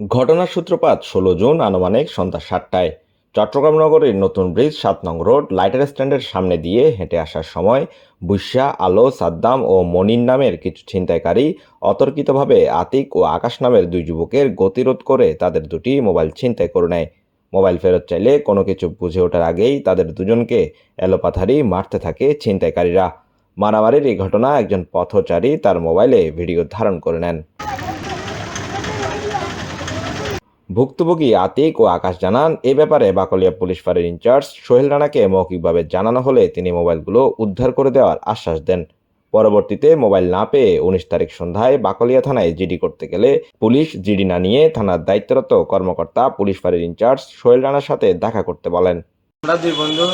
ঘটনার সূত্রপাত ষোলো জুন আনুমানিক সন্ধ্যা সাতটায়। চট্টগ্রাম নগরীর নতুন ব্রিজ সাত নং রোড লাইটার স্ট্যান্ডের সামনে দিয়ে হেঁটে আসার সময় বুইশা আলো, সাদ্দাম ও মনির নামের কিছু ছিনতাইকারী অতর্কিতভাবে আতিক ও আকাশ নামের দুই যুবকের গতিরোধ করে তাদের দুটি মোবাইল ছিনতাই করে নেয়। মোবাইল ফেরত চাইলে কোনো কিছু বুঝে ওঠার আগেই তাদের দুজনকে এলোপাথারি মারতে থাকে ছিনতাইকারীরা। মারামারির এই ঘটনা একজন পথচারী তার মোবাইলে ভিডিও ধারণ করে নেন। ভুক্তভোগী আতিক ও আকাশ জানান, এ ব্যাপারে বাকলিয়া পুলিশ ফাঁড়ির ইনচার্জ সোহেল রানাকে মৌখিকভাবে জানানো হলে তিনি মোবাইলগুলো উদ্ধার করে দেওয়ার আশ্বাস দেন। পরবর্তীতে মোবাইল না পেয়ে উনিশ তারিখ সন্ধ্যায় বাকলিয়া থানায় জিডি করতে গেলে পুলিশ জিডি না নিয়ে থানার দায়িত্বরত কর্মকর্তা পুলিশ ফাঁড়ির ইনচার্জ সোহেল রানার সাথে দেখা করতে বলেন। আমরা দুই বন্ধু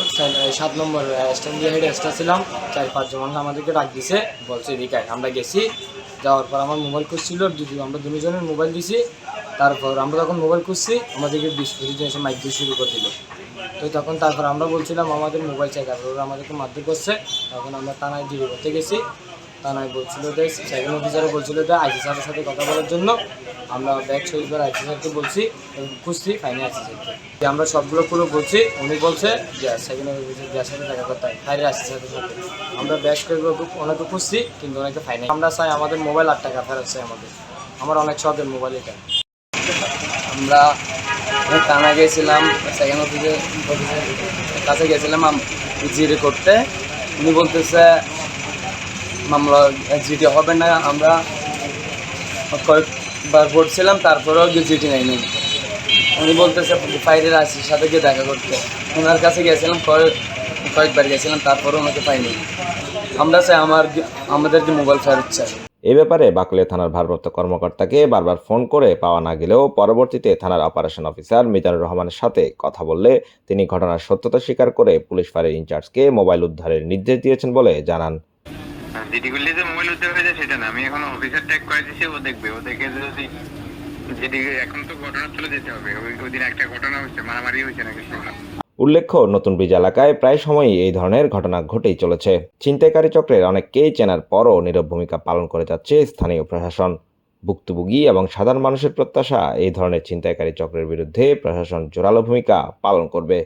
সাত নম্বর স্ট্যান্ড আসতেছিলাম চার পাঁচজন মানুষ আমাদেরকে ডাক দিছে, বলছে, এদিকে আমরা গেছি। যাওয়ার পর আমার মোবাইল খুঁজছিল আমরা দুজনের মোবাইল দিছি। তারপর আমরা যখন মোবাইল খুঁজছি, আমাদেরকে বিশ পঁচিশ জন এসে মাইক দিয়ে শুরু করে দিল। তো তখন তারপর আমরা বলছিলাম, আমাদের মোবাইল চাই তারপর আমাদেরকে মারধর করছে। তখন আমরা থানায় জিডি করতে গেছি। থানায় বলছিল যে সেকেন্ড অফিসারে বলছিল যে, আইসি স্যারের সাথে কথা বলার জন্য আমরা ব্যাগ সহিবার আইসি স্যারকে বলছি, খুঁজছি ফাইনে আইসি স্যারকে। যে আমরা সবগুলো পুরো বলছি, উনি বলছে, যে সেকেন্ড অফিসার যার সাথে দেখা করতে হয় ফাইনের আইসি স্যারের সাথে। আমরা ব্যাগ করে ওনাকে খুঁজছি, কিন্তু ওনাকে ফাইনে আমরা চাই আমাদের মোবাইল আট টাকা ফেরত চাই আমাদের। আমার অনেক শখের মোবাইল এটা। আমরা থানা গেছিলাম সেকেন্ড অফিসে কাছে গেছিলাম জিডি করতে। উনি বলতেছে, মামলা জিডি হবে না, আমরা কয়েকবার বলছিলাম তারপরেও গিয়ে জিডি নেয়নি উনি বলতেছে, ফাইলের আসির সাথে গিয়ে দেখা করতে। ওনার কাছে গেছিলাম কয়েক কয়েকবার গেছিলাম তারপরেও ওনাকে পাইনি। আমরা চাই আমার আমাদের আমাদেরকে মোবাইল ফেরত চাই। এ ব্যাপারে বাকলিয়া থানার ভারপ্রাপ্ত কর্মকর্তাকে বারবার ফোন করে পাওয়া না গেলেও পরবর্তীতে থানার অপারেশন অফিসার মিজানুর রহমানের সাথে কথা বললে তিনি ঘটনার সত্যতা স্বীকার করে পুলিশ ফাঁড়ির ইনচার্জকে মোবাইল উদ্ধারের নির্দেশ দিয়েছেন বলে জানান। জিডি করলে যে মোবাইল উদ্ধার হয়ে যায় সেটা না, আমি এখন অফিসার ও দেখবে। ও যদি এখন তো যেতে হবে। ওই দিন একটা ঘটনা হয়েছে, মারামারি হয়েছে নাকি শুনলাম উল্লেখ্য, নতুন ব্রিজ এলাকায় প্রায় সময়ই এই ধরনের ঘটনা ঘটেই চলেছে। ছিনতাইকারী চক্রের অনেককেই চেনার পরও নীরব ভূমিকা পালন করে যাচ্ছে স্থানীয় প্রশাসন। ভুক্তভোগী এবং সাধারণ মানুষের প্রত্যাশা এই ধরনের ছিনতাইকারী চক্রের বিরুদ্ধে প্রশাসন জোরালো ভূমিকা পালন করবে।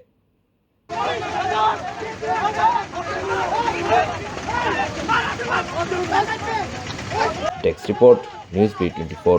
Text report, news B twenty four.